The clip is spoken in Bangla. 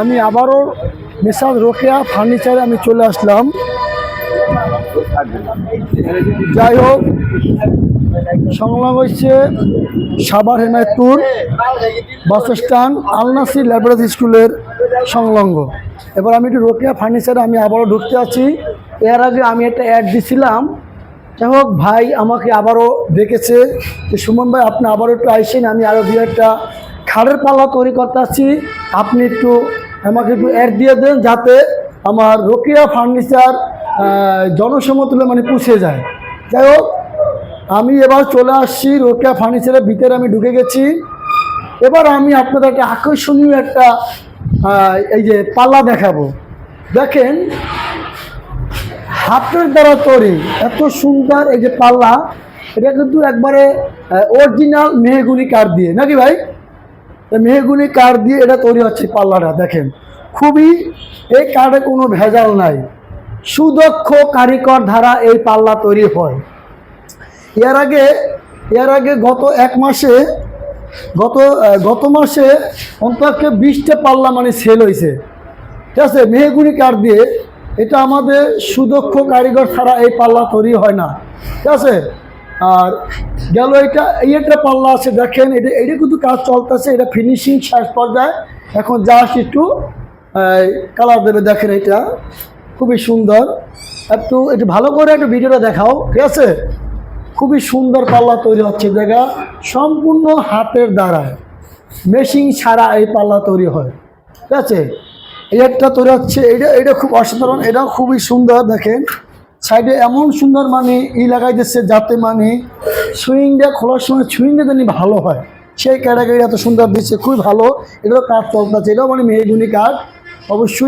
আমি আবারও মিসাদ রোকেয়া ফার্নিচারে আমি চলে আসলাম। যাই হোক সংলগ্ন হচ্ছে সাবার হেনায়তপুর বাস আলনাসি ল্যাবরেটরি স্কুলের সংলগ্ন। এবার আমি একটু রোকেয়া ফার্নিচারে আমি আবারও ঢুকতে আছি। এর আগে আমি একটা অ্যাড দিছিলাম। যাই হোক, ভাই আমাকে আবারও ডেকেছে। যে সুমন ভাই, আপনি আবারও একটু আইসেন, আমি আরও দু একটা খাড়ের পাল্লা তৈরি করতে আসছি আপনি একটু আমাকে একটু অ্যাড দিয়ে দেন যাতে আমার রোকিয়া ফার্নিচার জনসমতুল্য মানে পুষে যায়। যাই হোক, আমি এবার চলে আসছি রোকিয়া ফার্নিচারের ভিতরে, আমি ঢুকে গেছি। এবার আমি আপনাদেরকে আকর্ষণীয় একটা এই যে পাল্লা দেখাবো। দেখেন, হাতের দ্বারা তৈরি, এত সুন্দর এই যে পাল্লা, এটা কিন্তু একবারে অরিজিনাল মেহগুনি কাঠ দিয়ে। নাকি ভাই? মেহগুনি কাঠ দিয়ে এটা তৈরি হচ্ছে পাল্লাটা, দেখেন। খুবই, এই কাঠে কোনো ভেজাল নাই। সুদক্ষ কারিগর ধারা এই পাল্লা তৈরি হয়। এর আগে এর আগে গত এক মাসে, গত গত মাসে অন্তত বিশটা পাল্লা মানে সেল হয়েছে। ঠিক আছে মেহগুনি কাঠ দিয়ে, এটা আমাদের সুদক্ষ কারিগর ছাড়া এই পাল্লা তৈরি হয় না। ঠিক আছে? আর গেল এটা, এই একটা পাল্লা আছে, দেখেন, এটা এটা কিন্তু কাজ চলতেছে, এটা ফিনিশিং শেষ পর্যায়ে। এখন জাস্ট একটু কালার দেবে, দেখেন এটা। খুবই সুন্দর। একটু একটু ভালো করে একটু ভিডিওটা দেখাও, ঠিক আছে? খুবই সুন্দর পাল্লা তৈরি হচ্ছে, জায়গা সম্পূর্ণ হাতের দ্বারায়। মেশিন ছাড়া এই পাল্লা তৈরি হয়, ঠিক আছে? এই একটা তৈরি হচ্ছে, এটা এটা খুব অসাধারণ, এটাও খুবই সুন্দর, দেখেন। সাইডে এমন সুন্দর মানে ই লাগাই দিচ্ছে যাতে মানে সুইংটা খোলার সময় সুইংটা জানি ভালো হয়। সেই ক্যাটাগরি এত সুন্দর দিচ্ছে খুবই ভালো। এটাও কাজ চলতেছে, এটাও মানে মেহগুনি কাজ অবশ্যই